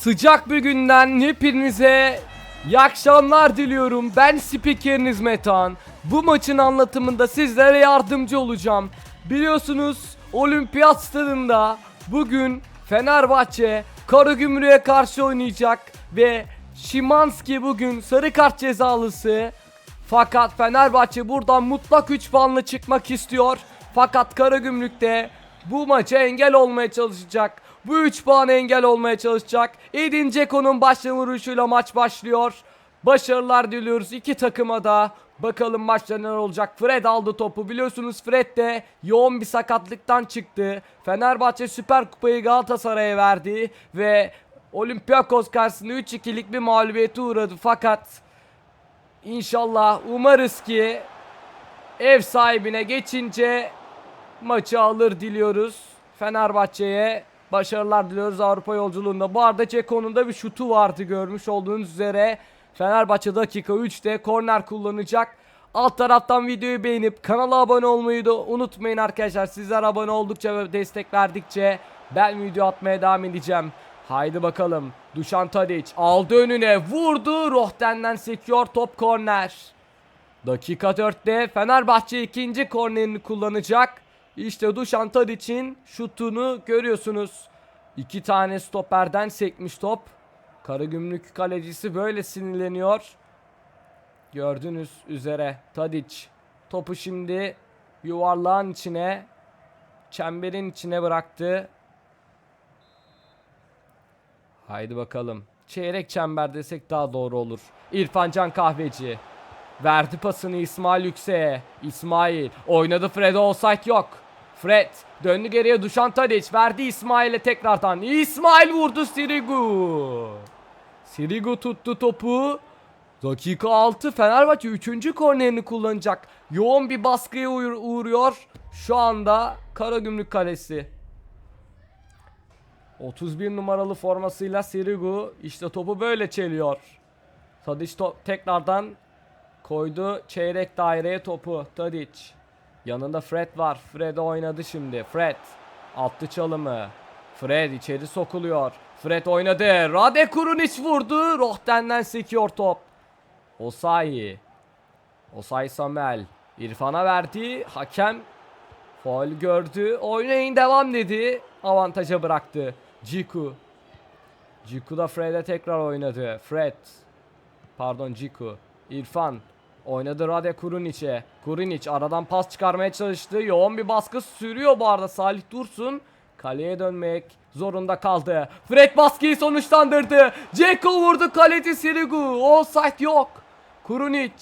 Sıcak bir günden hepinize iyi akşamlar diliyorum. Ben spikeriniz Metan. Bu maçın anlatımında sizlere yardımcı olacağım. Biliyorsunuz Olimpiyat stadında bugün Fenerbahçe Karagümrük'e karşı oynayacak ve Şimanski bugün sarı kart cezalısı. Fakat Fenerbahçe buradan mutlak 3 puanla çıkmak istiyor. Fakat Karagümrük de bu maça engel olmaya çalışacak. Bu 3 puan engel olmaya çalışacak. Edin Dzeko'nun başlama vuruşuyla maç başlıyor. Başarılar diliyoruz iki takıma da. Bakalım maçta neler olacak. Fred aldı topu. Biliyorsunuz Fred de yoğun bir sakatlıktan çıktı. Fenerbahçe Süper Kupayı Galatasaray'a verdi ve Olympiakos karşısında 3-2'lik bir mağlubiyete uğradı. Fakat İnşallah umarız ki ev sahibine geçince maçı alır diliyoruz. Fenerbahçe'ye başarılar diliyoruz Avrupa yolculuğunda. Bu arada Ceko'nun da bir şutu vardı görmüş olduğunuz üzere. Fenerbahçe dakika 3'te korner kullanacak. Alt taraftan videoyu beğenip kanala abone olmayı da unutmayın arkadaşlar. Sizler abone oldukça ve destek verdikçe ben video atmaya devam edeceğim. Haydi bakalım. Dušan Tadić aldı önüne vurdu. Rohten'den sekiyor top korner. Dakika 4'te Fenerbahçe ikinci kornerini kullanacak. İşte Dušan Tadić'in şutunu görüyorsunuz. İki tane stoperden sekmiş top. Karagümrük kalecisi böyle sinirleniyor. Gördüğünüz üzere Tadić topu şimdi yuvarlağın içine çemberin içine bıraktı. Haydi bakalım. Çeyrek çember desek daha doğru olur. İrfan Can Kahveci. Verdi pasını İsmail Yüksek'e. İsmail. Oynadı Fred'e offside yok. Fred. Döndü geriye Dušan Tadić. Verdi İsmail'e tekrardan. İsmail vurdu Sirigu. Sirigu tuttu topu. Dakika 6 Fenerbahçe 3. kornerini kullanacak. Yoğun bir baskıya uğruyor. Şu anda Karagümrük Kalesi. 31 numaralı formasıyla Sirigu işte topu böyle çeliyor. Tadic to- tekrardan koydu çeyrek daireye topu Tadic. Yanında Fred var. Fred oynadı şimdi. Fred attı çalımı. Fred içeri sokuluyor. Fred oynadı. Rade Kurunic vurdu. Rohten'den sekiyor top. Osayi. Osayi Samuel. İrfan'a verdi. Hakem Faul gördü. Oynayın devam dedi. Avantaja bıraktı. Ciku. Ciku da Fred'e tekrar oynadı. Fred. Pardon Ciku. İrfan. Oynadı Rade Kurunic'e. Kurunic aradan pas çıkarmaya çalıştı. Yoğun bir baskı sürüyor bu arada Salih Dursun. Kaleye dönmek zorunda kaldı. Fred baskıyı sonuçlandırdı. Ceko vurdu kaleci Sirigu. Offside yok. Kurunic.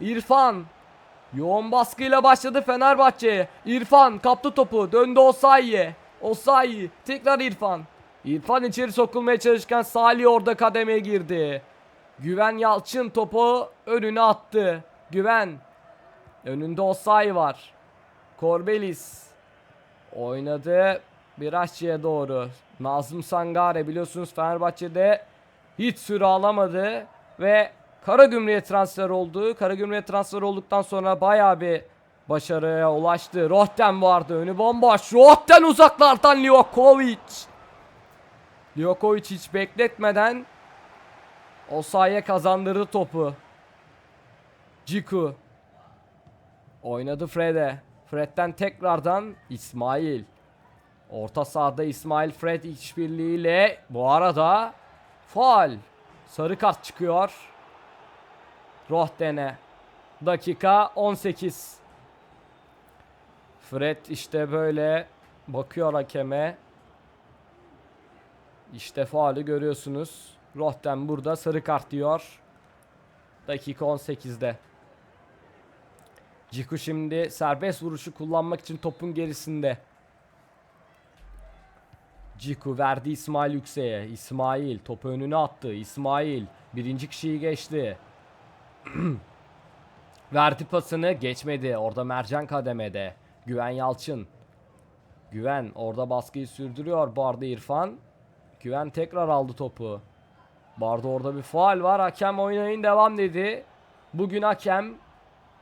İrfan. Yoğun baskıyla başladı Fenerbahçe. İrfan kaptı topu. Döndü Osayi'ye. Osayi. Tekrar İrfan. İrfan içeri sokulmaya çalışırken Salih orada kademeye girdi. Güven Yalçın topu önüne attı. Güven. Önünde Osayi var. Korbelis. Oynadı. Biraşçı'ya doğru. Nazım Sangare biliyorsunuz Fenerbahçe'de hiç süre alamadı ve Karagümrük'e transfer oldu. Karagümrük'e transfer olduktan sonra bayağı bir başarıya ulaştı. Rohten vardı önü bomboş. Rohten uzaklardan Livakovic. Livakovic hiç bekletmeden Osayi'ye kazandırdı topu. Ciku. Oynadı Fred'e. Fred'den tekrardan İsmail. Orta sahada İsmail Fred işbirliğiyle bu arada faal. Sarı kart çıkıyor. Rohten'e. Dakika 18. Fred işte böyle bakıyor hakeme. İşte faali görüyorsunuz. Rohten burada sarı kart diyor. Dakika 18'de. Ciku şimdi serbest vuruşu kullanmak için topun gerisinde. Ciku verdi İsmail Yüksek'e. İsmail topu önüne attı. İsmail birinci kişiyi geçti. verdi pasını geçmedi. Orada Mercan kademede. Güven Yalçın. Güven orada baskıyı sürdürüyor. Bu arada İrfan. Güven tekrar aldı topu. Bu arada orada bir faal var. Hakem oynayın devam dedi. Bugün hakem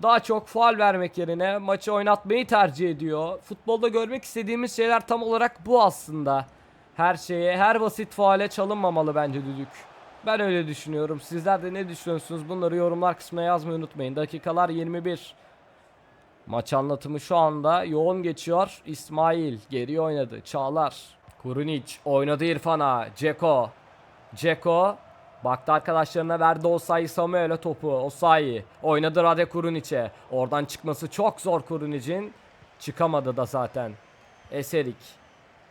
daha çok faal vermek yerine maçı oynatmayı tercih ediyor. Futbolda görmek istediğimiz şeyler tam olarak bu aslında. Her şeye, her basit faale çalınmamalı bence düdük. Ben öyle düşünüyorum. Sizler de ne düşünüyorsunuz? Bunları yorumlar kısmına yazmayı unutmayın. Dakikalar 21. Maç anlatımı şu anda yoğun geçiyor. İsmail geri oynadı. Çağlar. Kurunic oynadı İrfan'a. Ceko. Ceko. Baktı arkadaşlarına verdi Osayi Samuel'e topu. Osayi oynadı Rade Kurunic'e. Oradan çıkması çok zor Kurunic'in. Çıkamadı da zaten. Eserik.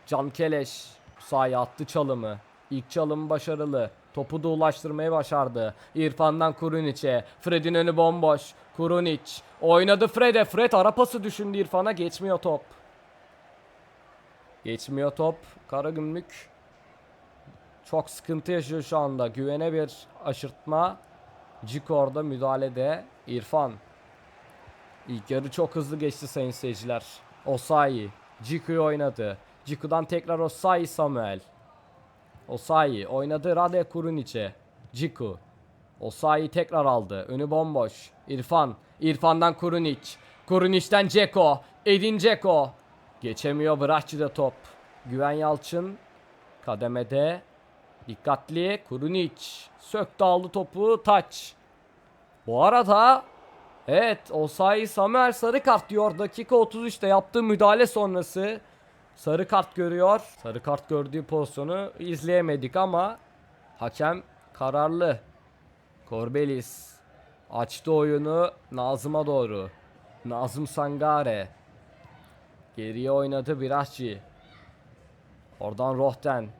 Can Keleş. Osayi attı çalımı. İlk çalım başarılı. Topu da ulaştırmayı başardı. İrfan'dan Kurunic'e. Fred'in önü bomboş. Kurunic. Oynadı Fred'e. Fred ara pası düşündü İrfan'a. Geçmiyor top. Geçmiyor top. Karagümrük çok sıkıntı yaşıyor şu anda. Güvene bir aşırtma. Ciko orada müdahalede. İrfan. İlk yarı çok hızlı geçti sayın seyirciler. Osayi. Ciko'yu oynadı. Ciko'dan tekrar Osayi Samuel. Osayi oynadı Rade Kurunic'e. Ciku. Osayi tekrar aldı. Önü bomboş. İrfan. İrfan'dan Kurunic. Kurunic'ten Ceko. Edin Ceko. Geçemiyor Bırakçı'da top. Güven Yalçın. Kademede. Dikkatli. Kurunic. Söktü aldı topu. Taç. Bu arada Evet Osayi Samuel sarı kart diyor. Dakika 33'te yaptığı müdahale sonrası sarı kart görüyor. Sarı kart gördüğü pozisyonu izleyemedik ama hakem kararlı. Korbelis açtı oyunu Nazım'a doğru. Nazım Sangare geriye oynadı Birahçı. Oradan Rohten.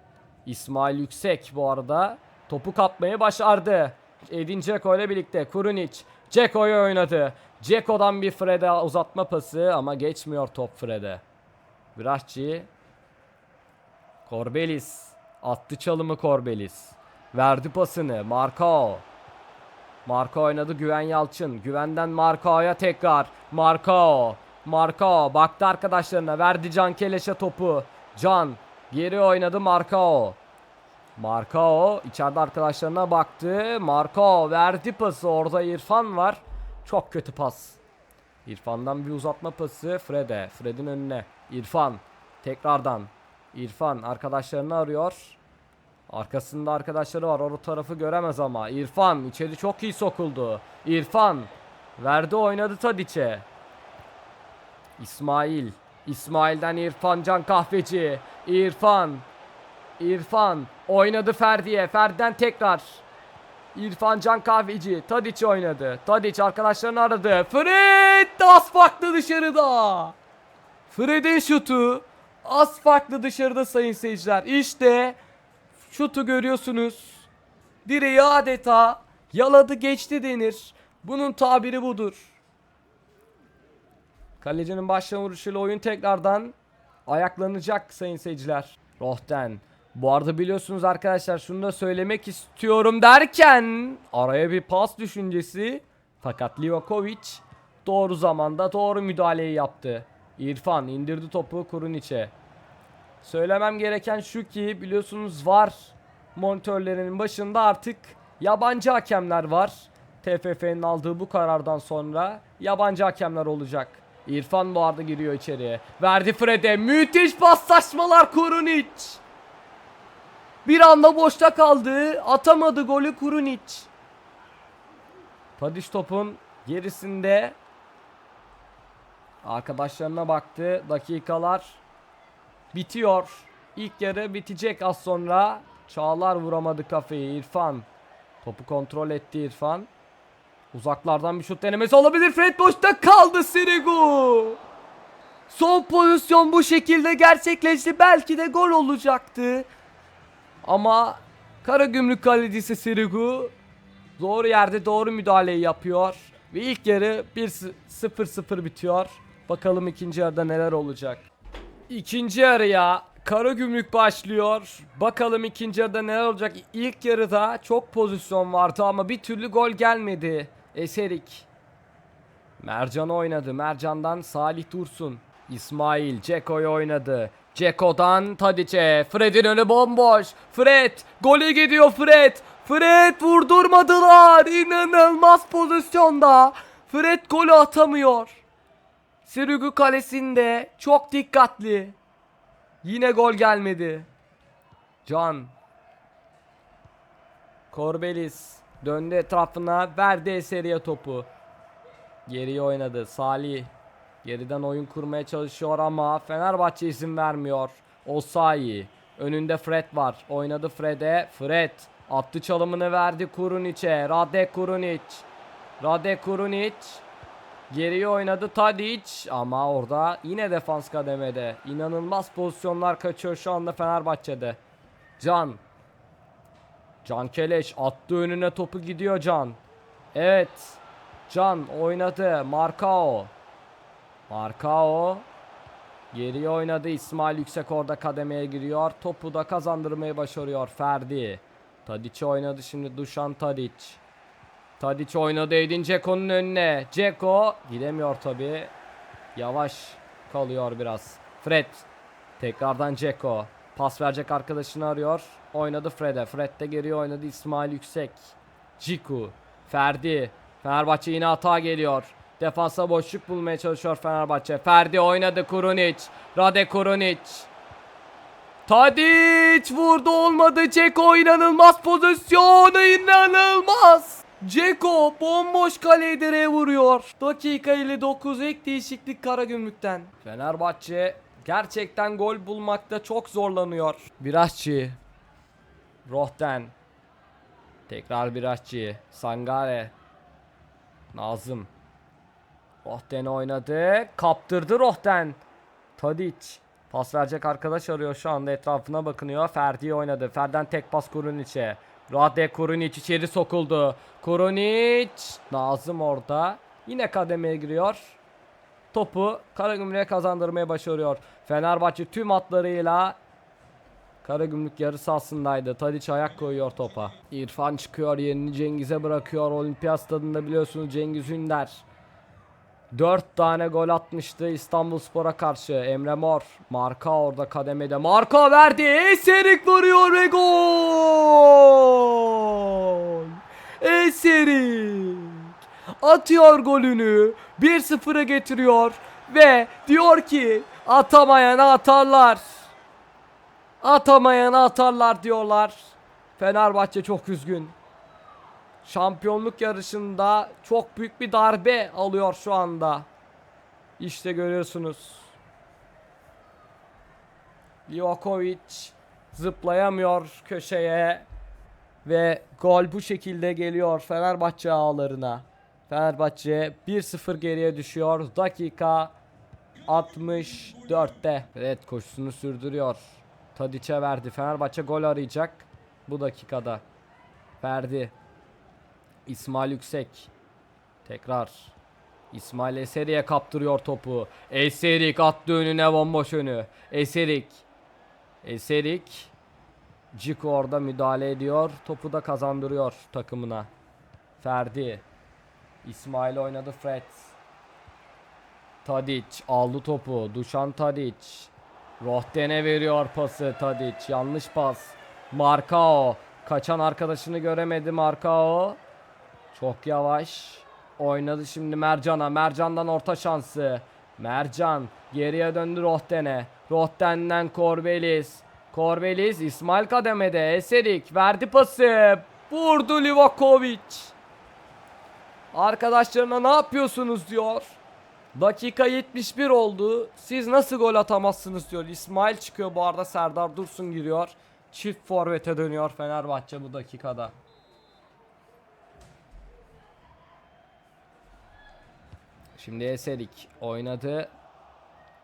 İsmail Yüksek bu arada topu kapmayı başardı. Edin Dzeko ile birlikte Kurunic. Ceko'yu oynadı. Ceko'dan bir Fred'e uzatma pası ama geçmiyor top Fred'e. Birahçı. Korbelis. Attı çalımı Korbelis. Verdi pasını. Markao. Marka oynadı Güven Yalçın. Güvenden Markao'ya tekrar. Markao. Markao baktı arkadaşlarına. Verdi Can Keleş'e topu. Can geri oynadı Markao. Markao içeride arkadaşlarına baktı. Markao verdi pası. Orada İrfan var. Çok kötü pas. İrfan'dan bir uzatma pası Fred'e. Fred'in önüne. İrfan. Tekrardan. İrfan arkadaşlarını arıyor. Arkasında arkadaşları var. O tarafı göremez ama. İrfan içeri çok iyi sokuldu. İrfan verdi oynadı Tadiç'e. İsmail. İsmail'den İrfan Can Kahveci. İrfan. İrfan oynadı Ferdi'ye. Ferdi'den tekrar. İrfan Can Kahveci. Tadiç oynadı. Tadiç arkadaşlarını aradı. Fred az farklı dışarıda. Fred'in şutu az farklı dışarıda sayın seyirciler. İşte şutu görüyorsunuz. Direği adeta yaladı geçti denir. Bunun tabiri budur. Kalecinin başlama vuruşuyla oyun tekrardan ayaklanacak sayın seyirciler. Rohten. Bu arada biliyorsunuz arkadaşlar şunu da söylemek istiyorum derken araya bir pas düşüncesi. Fakat Livakovic doğru zamanda doğru müdahaleyi yaptı. İrfan indirdi topu Kurunic'e. Söylemem gereken şu ki biliyorsunuz var monitörlerinin başında artık yabancı hakemler var. TFF'nin aldığı bu karardan sonra yabancı hakemler olacak. İrfan bu arada giriyor içeriye. Verdi Fred'e. Müthiş paslaşmalar Kurunic. Bir anda boşta kaldı. Atamadı golü Kurunic. Tadiş topun gerisinde. Arkadaşlarına baktı. Dakikalar bitiyor. İlk yarı bitecek az sonra. Çağlar vuramadı kafayı. İrfan. Topu kontrol etti İrfan. Uzaklardan bir şut denemesi olabilir. Fred boşta kaldı Sirigu. Son pozisyon bu şekilde gerçekleşti. Belki de gol olacaktı. Ama Karagümrük kalecisi Sirigu doğru yerde doğru müdahaleyi yapıyor. Ve ilk yarı 1-0-0 bitiyor. Bakalım ikinci yarıda neler olacak. İkinci yarıya Karagümrük başlıyor. Bakalım ikinci yarıda neler olacak. İlk yarıda çok pozisyon vardı ama bir türlü gol gelmedi. Eserik. Mercan oynadı. Mercan'dan Salih Dursun. İsmail Ceko'yu oynadı. Ceko'dan Tadiç'e. Fred'in önü bomboş. Fred. Gole gidiyor Fred. Fred vurdurmadılar. İnanılmaz pozisyonda. Fred golü atamıyor. Sirigu kalesinde çok dikkatli. Yine gol gelmedi. Can. Korbelis döndü etrafına verdi Eseri'ye topu. Geriye oynadı Salih. Geriden oyun kurmaya çalışıyor ama Fenerbahçe izin vermiyor. Osayi. Önünde Fred var. Oynadı Fred'e. Fred attı çalımını verdi Kurunic'e. Rade Kurunic. Rade Kurunic. Geriye oynadı Tadic ama orada yine defans kademede. İnanılmaz pozisyonlar kaçıyor şu anda Fenerbahçe'de. Can. Can Keleş attı önüne topu gidiyor Can. Evet. Can oynadı. Markao. Markao. Geriye oynadı. İsmail Yüksek orada kademeye giriyor. Topu da kazandırmayı başarıyor Ferdi. Tadic oynadı şimdi Duşan Tadic. Tadic oynadı Edin Dzeko'nun önüne. Dzeko gidemiyor tabi. Yavaş kalıyor biraz. Fred. Tekrardan Dzeko. Pas verecek arkadaşını arıyor. Oynadı Fred'e. Fred de geriye oynadı İsmail Yüksek. Ciku. Ferdi. Fenerbahçe yine hata geliyor. Defansa boşluk bulmaya çalışıyor Fenerbahçe. Ferdi oynadı Kurunic. Rade Kurunic. Tadic vurdu olmadı. Ceko inanılmaz pozisyonu inanılmaz. Ceko bomboş kaleye direğe vuruyor. Dakika 59 ek değişiklik Karagümrük'ten. Fenerbahçe gerçekten gol bulmakta çok zorlanıyor. Birasçı. Rohten. Tekrar Birasçı. Sangare. Nazım. Rohten oynadı. Kaptırdı Rohten. Tadic. Pas verecek arkadaş arıyor şu anda etrafına bakınıyor. Ferdi oynadı. Ferden tek pas Kurunic'e. Rade Kurunic içeri sokuldu. Kurunic. Nazım orada. Yine kademeye giriyor. Topu Karagümrük'e kazandırmaya başarıyor. Fenerbahçe tüm hatlarıyla Karagümrük yarı sahasındaydı. Tadiç ayak koyuyor topa. İrfan çıkıyor yerini Cengiz'e bırakıyor. Olimpiyat stadında biliyorsunuz Cengiz Ünder. 4 tane gol atmıştı İstanbul Spor'a karşı. Emre Mor. Marka orada kademede. Marka verdi. Eserik vuruyor ve gol. Eserik. Atıyor golünü. 1-0'a getiriyor. Ve diyor ki atamayana atarlar. Atamayana atarlar diyorlar. Fenerbahçe çok üzgün. Şampiyonluk yarışında çok büyük bir darbe alıyor şu anda. İşte görüyorsunuz. Livakovic zıplayamıyor köşeye ve gol bu şekilde geliyor Fenerbahçe ağlarına. Fenerbahçe 1-0 geriye düşüyor. Dakika 64'te. Evet koşusunu sürdürüyor. Tadiç'e verdi. Fenerbahçe gol arayacak bu dakikada. Verdi. İsmail Yüksek. Tekrar. İsmail Eseri'ye kaptırıyor topu. Eserik attı önüne bomboş önü. Eserik. Eserik. Ciko orada müdahale ediyor. Topu da kazandırıyor takımına. Ferdi. İsmail oynadı Fred. Tadic aldı topu. Duşan Tadic. Rohten'e veriyor pası Tadic. Yanlış pas. Markao. Kaçan arkadaşını göremedi Markao. Çok yavaş. Oynadı şimdi Mercan'a. Mercan'dan orta şansı. Mercan geriye döndü Rohten'e. Rohten'den Korbelis. Korbelis İsmail kademede. Eserik verdi pası. Vurdu Livakovic. Arkadaşlarına ne yapıyorsunuz diyor. Dakika 71 oldu. Siz nasıl gol atamazsınız diyor. İsmail çıkıyor bu arada Serdar Dursun giriyor. Çift forvete dönüyor Fenerbahçe bu dakikada. Şimdi Eserik oynadı.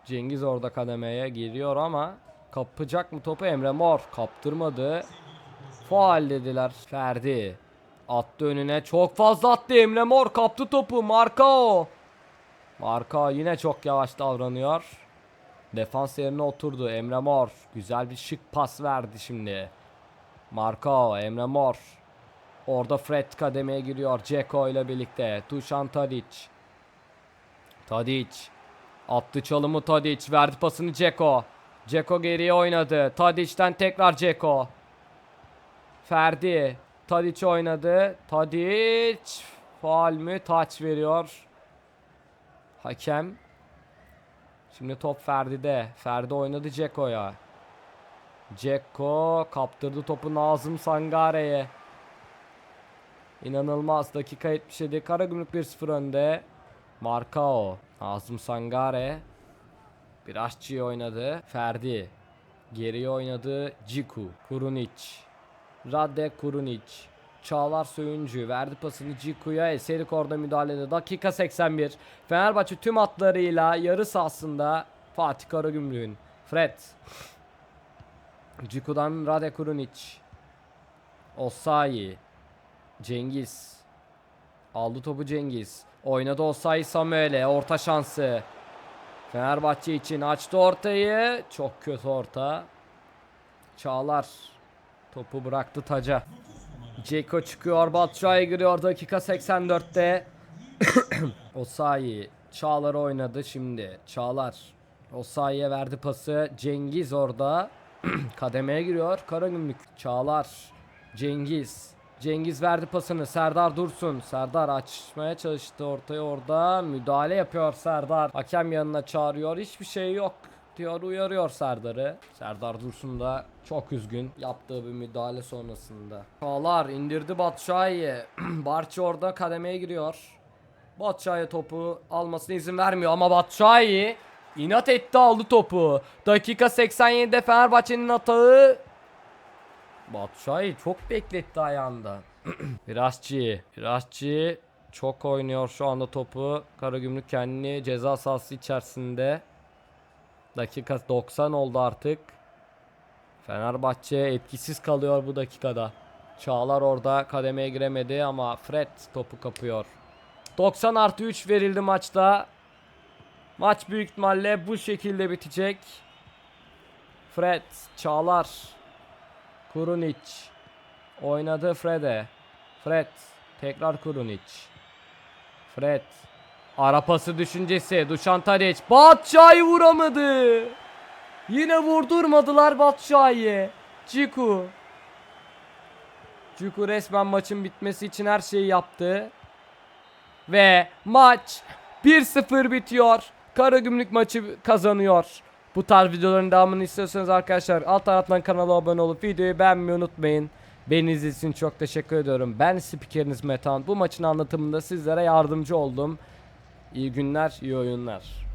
Cengiz orada kademeye giriyor ama kapacak mı topu Emre Mor kaptırmadı. Faal dediler. Ferdi attı önüne çok fazla attı Emre Mor kaptı topu Markao. Marka yine çok yavaş davranıyor. Defans yerine oturdu Emre Mor. Güzel bir şık pas verdi şimdi. Marka Emre Mor. Orada Fred kademeye giriyor Ceko ile birlikte. Tuşan Tadic. Tadic. Attı çalımı Tadic. Verdi pasını Ceko. Ceko geriye oynadı. Tadic'ten tekrar Ceko. Ferdi. Tadic oynadı. Tadic. Faal mü? Taç veriyor. Hakem. Şimdi top Ferdi'de. Ferdi oynadı Ceko'ya. Ceko kaptırdı topu Nazım Sangare'ye. İnanılmaz dakika 77 Karagümrük 1-0 önde. Markao, Nazım Sangare. Biraz oynadı. Ferdi. Geriye oynadı. Ciku. Kurunic. Radde Kurunic. Çağlar Söyüncü verdi pasını Ciku'ya. Eserik orada müdahalede. Dakika 81. Fenerbahçe tüm hatlarıyla yarı sahasında Fatih Karagümrük'ün. Fred. Ciku'dan Rade Kurunic. Osayi. Cengiz. Aldı topu Cengiz. Oynadı Osayi Samuel'e. Orta şansı. Fenerbahçe için açtı ortayı. Çok kötü orta. Çağlar. Topu bıraktı taca. Ceko çıkıyor. Batshuayi giriyor dakika 84'te. Osayi. Çağlar oynadı şimdi. Çağlar. Osayi'ye verdi pası. Cengiz orada. Kademeye giriyor. Karagümrük. Çağlar. Cengiz. Cengiz verdi pasını. Serdar Dursun. Serdar açmaya çalıştı ortaya orada. Müdahale yapıyor Serdar. Hakem yanına çağırıyor. Hiçbir şey yok diyor uyarıyor Serdar'ı. Serdar Dursun da çok üzgün yaptığı bir müdahale sonrasında. Çağlar indirdi Batshuayi'ye. Barçı orada kademeye giriyor. Batshuayi topu almasına izin vermiyor ama Batshuayi inat etti aldı topu. Dakika 87'de Fenerbahçe'nin atağı Batshuayi çok bekletti ayağında. Virasçı. Virasçı çok oynuyor şu anda topu. Karagümrük kendini ceza sahası içerisinde. Dakika 90 oldu artık. Fenerbahçe etkisiz kalıyor bu dakikada. Çağlar orada kademeye giremedi ama Fred topu kapıyor. 90 artı 3 verildi maçta. Maç büyük ihtimalle bu şekilde bitecek. Fred, Çağlar, Kurunic oynadı Fred'e. Fred tekrar Kurunic. Fred Arapası düşüncesi Dušan Tadić Batshuayi vuramadı. Yine vurdurmadılar Batshuayi'ye. Ciku. Ciku resmen maçın bitmesi için her şeyi yaptı. Ve maç 1-0 bitiyor. Karagümrük maçı kazanıyor. Bu tarz videoların devamını istiyorsanız arkadaşlar alt taraftan kanala abone olup videoyu beğenmeyi unutmayın. Beni için çok teşekkür ediyorum. Ben spikeriniz Metan. Bu maçın anlatımında sizlere yardımcı oldum. İyi günler, iyi oyunlar.